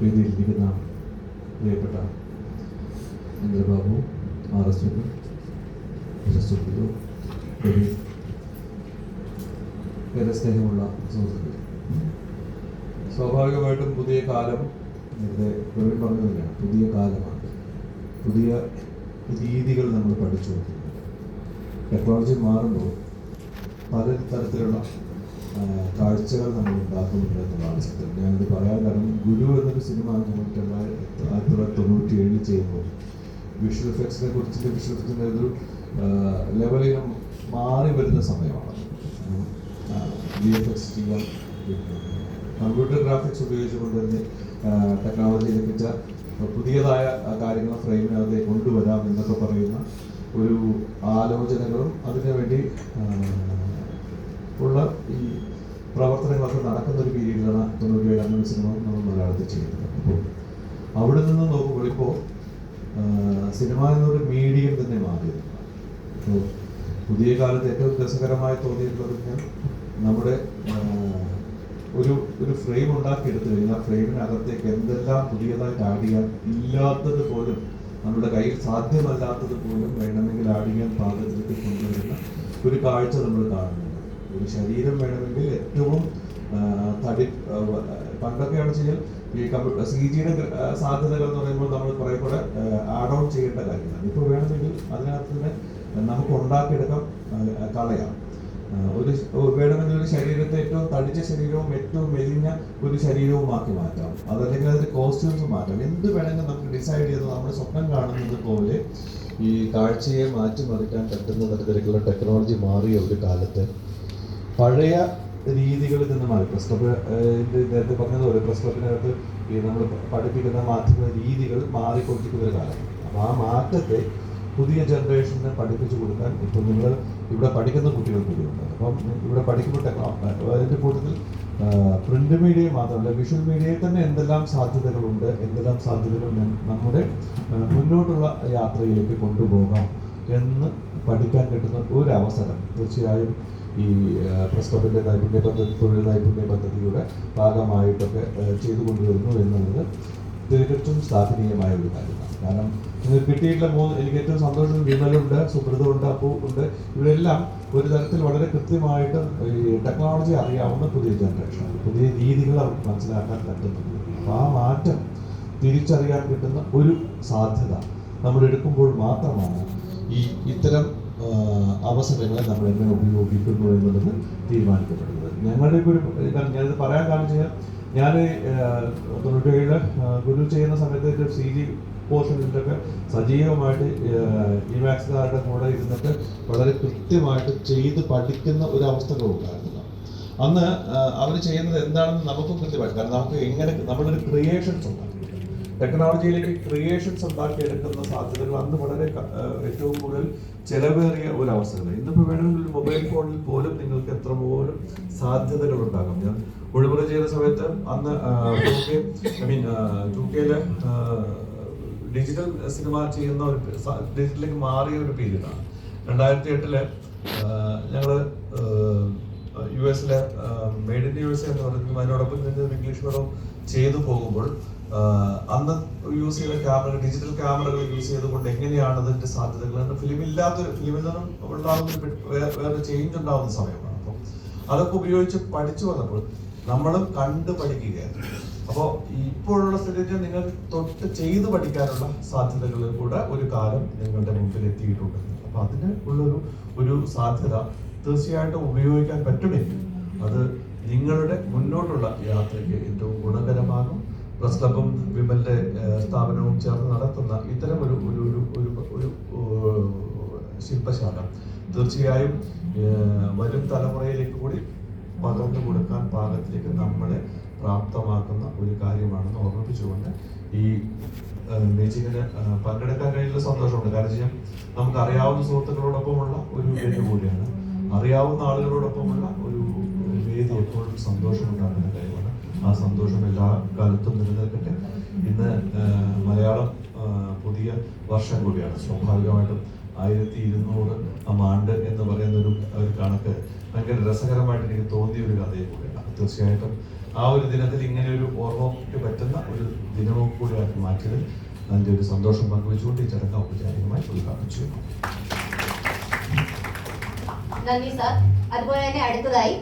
വേദിയിലിരിക്കുന്ന പ്രിയപ്പെട്ട Indrababu R S ഏറെ സ്നേഹമുള്ള സുഹൃത്തുക്കൾ. സ്വാഭാവികമായിട്ടും പുതിയ കാലം നേരത്തെ പ്രവീൺ പറഞ്ഞതില്ല പുതിയ കാലമാണ്. പുതിയ രീതികൾ നമ്മൾ പഠിച്ചു ടെക്നോളജി മാറുമ്പോൾ പല തരത്തിലുള്ള കാഴ്ചകൾ നമ്മൾ ഉണ്ടാക്കുന്നുണ്ട് എന്നുള്ളതാണ് സത്യം. ഞാനിത് പറയാൻ കാരണം ഗുരു എന്നൊരു സിനിമ തൊള്ളായിരത്തി ആയിരത്തി തൊള്ളായിരത്തി തൊണ്ണൂറ്റി ഏഴിൽ ചെയ്യുമ്പോൾ വിഷ്വൽ എഫക്ട്സിനെ കുറിച്ചിട്ട് വിഷ്വൽ എഫക്ട്സിന്റെ ഒരു ലെവലിൽ മാറി വരുന്ന സമയമാണ്. വി എഫ് എക്സ് ചെയ്യാൻ കമ്പ്യൂട്ടർ ഗ്രാഫിക്സ് ഉപയോഗിച്ചുകൊണ്ട് തന്നെ ടെക്നോളജി ലഭിച്ച പുതിയതായ കാര്യങ്ങൾ ഫ്രെയിമിനകത്തേക്ക് കൊണ്ടുവരാം എന്നൊക്കെ പറയുന്ന ഒരു ആലോചനകളും അതിനുവേണ്ടി ഉള്ള ഈ പ്രവർത്തനങ്ങളൊക്കെ നടക്കുന്ന ഒരു പീരീഡിലാണ് തൊണ്ണൂറ്റിയേഴ് അങ്ങനെ സിനിമ നമ്മൾ മലയാളത്തിൽ ചെയ്യുന്നത്. അപ്പോൾ അവിടെ നിന്ന് നോക്കുമ്പോൾ ഇപ്പോൾ സിനിമ എന്നൊരു മീഡിയം തന്നെ മാറിയത്. അപ്പോൾ പുതിയ കാലത്ത് ഏറ്റവും രസകരമായി തോന്നിയിട്ടുള്ളത് ഞാൻ നമ്മുടെ ഒരു ഒരു ഫ്രെയിം ഉണ്ടാക്കിയെടുത്തു കഴിഞ്ഞാൽ ഫ്രെയിമിനകത്തേക്ക് എന്തെല്ലാം പുതിയതായിട്ട് ആഡ് ചെയ്യാൻ ഇല്ലാത്തത് പോലും നമ്മുടെ കയ്യിൽ സാധ്യമല്ലാത്തത് പോലും വേണമെങ്കിൽ ആഡ് ചെയ്യാൻ പാകത്തിലേക്ക് കൊണ്ടുവരുന്ന ഒരു കാഴ്ച നമ്മൾ കാണുന്നുണ്ട് ഒരു ശരീരം വേണമെങ്കിൽ ഏറ്റവും തടി പണ്ടൊക്കെയാണ് ചെയ്യാൻ ഈ സി ജിയുടെ സാധ്യതകൾ എന്ന് പറയുമ്പോൾ നമ്മൾ കുറെ കൂടെ ആഡ് ഔട്ട് ചെയ്യേണ്ട കാര്യമാണ് ഇപ്പോൾ വേണമെങ്കിൽ അതിനകത്ത് തന്നെ നമുക്ക് ഉണ്ടാക്കിയെടുക്കാം കളയാം. ഒരു വേണമെങ്കിൽ ഒരു ശരീരത്തെ ഏറ്റവും തടിച്ച ശരീരവും ഏറ്റവും മെലിഞ്ഞ ഒരു ശരീരവും ശരീരവുമാക്കി മാറ്റാം. അതല്ലെങ്കിൽ അതിന്റെ കോസ്റ്റ്യൂംസ് മാറ്റാം. എന്ത് വേണമെങ്കിലും നമുക്ക് ഡിസൈഡ് ചെയ്ത് നമ്മുടെ സ്വപ്നം കാണുന്നത് പോലെ ഈ കാഴ്ചയെ മാറ്റിമറിക്കാൻ പറ്റുന്ന തരത്തിലേക്കുള്ള ടെക്നോളജി മാറിയ ഒരു കാലത്ത് പഴയ രീതികളിൽ നിന്ന് മാറി. പ്രസ് ക്ലബ് നേരത്തെ പറഞ്ഞതുപോലെ പ്രസ് ക്ലബിനകത്ത് ഈ നമ്മൾ പഠിപ്പിക്കുന്ന മാധ്യമ രീതികൾ മാറിക്കൊണ്ടിരിക്കുന്ന ഒരു കാലം. അപ്പോൾ ആ മാറ്റത്തെ പുതിയ ജനറേഷനെ പഠിപ്പിച്ചു കൊടുക്കാൻ ഇപ്പോൾ നിങ്ങൾ ഇവിടെ പഠിക്കുന്ന കുട്ടികൾ കൂടിയുണ്ട് അപ്പം ഇവിടെ പഠിക്കുമ്പോൾ അതിന്റെ കൂട്ടത്തിൽ പ്രിന്റ് മീഡിയ മാത്രമല്ല വിഷ്വൽ മീഡിയയിൽ തന്നെ എന്തെല്ലാം സാധ്യതകളുണ്ട് എന്തെല്ലാം സാധ്യതകൾ നമ്മുടെ മുന്നോട്ടുള്ള യാത്രയിലേക്ക് കൊണ്ടുപോകാം എന്ന് പഠിക്കാൻ കിട്ടുന്ന ഒരു അവസരം. തീർച്ചയായും ഈ പ്രസ് ക്ലബിന്റെ നൈപുണ്യ പദ്ധതി തൊഴിൽ നൈപുണ്യ പദ്ധതിയുടെ ഭാഗമായിട്ടൊക്കെ ചെയ്തുകൊണ്ടുവരുന്നു ചെയ്തു കൊണ്ടുവരുന്നു എന്നുള്ളത് തികച്ചും സ്ഥാപനീയമായ ഒരു കാര്യമാണ്. കാരണം കിട്ടിയിട്ടുള്ള മൂന്ന് എനിക്ക് ഏറ്റവും സന്തോഷം വിമലുണ്ട് സുബ്രതമുണ്ട് അപ്പൂ ഉണ്ട്. ഇവരെല്ലാം ഒരു തരത്തിൽ വളരെ കൃത്യമായിട്ട് ഈ ടെക്നോളജി അറിയാവുന്ന പുതിയ ജനറേഷൻ പുതിയ രീതികൾ അവർക്ക് മനസ്സിലാക്കാൻ പറ്റുന്നുണ്ട്. അപ്പോൾ ആ മാറ്റം തിരിച്ചറിയാൻ കിട്ടുന്ന ഒരു സാധ്യത നമ്മൾ എടുക്കുമ്പോൾ മാത്രമാണ് ഈ ഇത്തരം അവസരങ്ങളെ നമ്മൾ എങ്ങനെ ഉപയോഗിക്കുന്നു എന്നുള്ളത് തീരുമാനിക്കപ്പെടുന്നത്. ഞങ്ങളുടെ ഒരു ഞാനിത് പറയാൻ കാരണം വെച്ചാൽ ഞാൻ തൊണ്ണൂറ്റേഴിൽ ഗുരു ചെയ്യുന്ന സമയത്ത് സി ജി പോർഷനിലൊക്കെ സജീവമായിട്ട് ഇമാക്സുകാരുടെ കൂടെ ഇരുന്നിട്ട് വളരെ കൃത്യമായിട്ട് ചെയ്ത് പഠിക്കുന്ന ഒരു അവസ്ഥകൾ ഉണ്ടായിരുന്നു. അന്ന് അവർ ചെയ്യുന്നത് എന്താണെന്ന് നമുക്കും കൃത്യമായിട്ട് കാരണം നമുക്ക് എങ്ങനെ നമ്മളൊരു ക്രിയേഷൻസ് ഉണ്ടാക്കി ടെക്നോളജിയിലേക്ക് ക്രിയേഷൻസ് ഉണ്ടാക്കിയെടുക്കുന്ന സാധ്യതകൾ അന്ന് വളരെ ഏറ്റവും കൂടുതൽ ചെലവേറിയ ഒരു അവസരം ഇന്നിപ്പോൾ വേണമെങ്കിൽ ഒരു മൊബൈൽ ഫോണിൽ പോലും നിങ്ങൾക്ക് എത്ര പോലും സാധ്യതകൾ ഉണ്ടാകും. ഞാൻ ഒഴിമുറ ചെയ്യുന്ന സമയത്ത് അന്ന് ഐ മീൻ ടു കെയിലെ ഡിജിറ്റൽ സിനിമ ചെയ്യുന്ന ഒരു ഡിജിറ്റലിലേക്ക് മാറിയ ഒരു പീരീഡാണ് രണ്ടായിരത്തി എട്ടിൽ ഞങ്ങൾ യു എസിലെ മെയ്ഡ് ഇൻ യു എസ് എന്ന് പറയുന്നത് അതിനോടൊപ്പം ഇംഗ്ലീഷ് പടം ചെയ്തു പോകുമ്പോൾ അന്ന് യൂസ് ചെയ്ത ക്യാമറ ഡിജിറ്റൽ ക്യാമറകൾ യൂസ് ചെയ്തുകൊണ്ട് എങ്ങനെയാണ് അതിന്റെ സാധ്യതകൾ? ഫിലിം ഇല്ലാത്തൊരു ഫിലിമിൽ നിന്നും ഉണ്ടാകുന്ന വേറെ ചേഞ്ച് ഉണ്ടാകുന്ന സമയമാണ്. അപ്പം അതൊക്കെ ഉപയോഗിച്ച് പഠിച്ചു വന്നപ്പോൾ നമ്മളും കണ്ട് പഠിക്കുകയായിരുന്നു. അപ്പോൾ ഇപ്പോഴുള്ള സ്ഥിതിക്ക് നിങ്ങൾ തൊട്ട് ചെയ്ത് പഠിക്കാനുള്ള സാധ്യതകളിൽ കൂടെ ഒരു കാലം നിങ്ങളുടെ മുമ്പിൽ എത്തിയിട്ടുണ്ട്. അപ്പൊ അതിന് ഉള്ളൊരു ഒരു സാധ്യത തീർച്ചയായിട്ടും ഉപയോഗിക്കാൻ പറ്റുമെങ്കിൽ അത് നിങ്ങളുടെ മുന്നോട്ടുള്ള യാത്രയ്ക്ക് ഏറ്റവും ഗുണകരമാകും. പ്രസ് ക്ലബും വിമലിന്റെ സ്ഥാപനവും ചേർന്ന് നടത്തുന്ന ഇത്തരം ഒരു ഒരു ഒരു ഒരു ശില്പശാല. തീർച്ചയായും വരും തലമുറയിലേക്ക് കൂടി പകർന്നു കൊടുക്കാൻ പാകത്തിലേക്ക് നമ്മളെ പ്രാപ്തമാക്കുന്ന ഒരു കാര്യമാണെന്ന് ഓർമ്മിപ്പിച്ചുകൊണ്ട് ഈ മീറ്റിങ്ങിന് പങ്കെടുക്കാൻ കഴിയുന്ന സന്തോഷമുണ്ട്. കാരണം നമുക്ക് അറിയാവുന്ന സുഹൃത്തുക്കളോടൊപ്പമുള്ള ഒരു വേദി കൂടിയാണ്. അറിയാവുന്ന ആളുകളോടൊപ്പമുള്ള ഒരു വേദി എപ്പോഴും സന്തോഷമുണ്ടാകുന്ന കാര്യമാണ്. ആ സന്തോഷം എല്ലാ കാലത്തും നിലനിൽക്കട്ടെ. ഇന്ന് മലയാളം പുതിയ വർഷം കൂടിയാണ്. സ്വാഭാവികമായിട്ടും ആയിരത്തി ഇരുന്നൂറ് ആണ്ട് എന്ന് പറയുന്ന ഒരു കണക്ക് ഭയങ്കര രസകരമായിട്ട് എനിക്ക് തോന്നിയ ഒരു കഥയെ കൂടിയാണ്. തീർച്ചയായിട്ടും ആ ഒരു ദിനത്തിൽ ഇങ്ങനെ ഒരു ഓർമ്മയ്ക്ക് പറ്റുന്ന ഒരു ദിനവും കൂടിയാക്കി മാറ്റിയതിൽ അതിന്റെ ഒരു സന്തോഷം പങ്കുവെച്ചുകൊണ്ട് ഈ ചടങ്ങ് ഔപചാരികമായി ഉദ്ഘാടനം ചെയ്യുന്നു. നന്ദി സാർ. അതുപോലെ തന്നെ അടുത്തതായി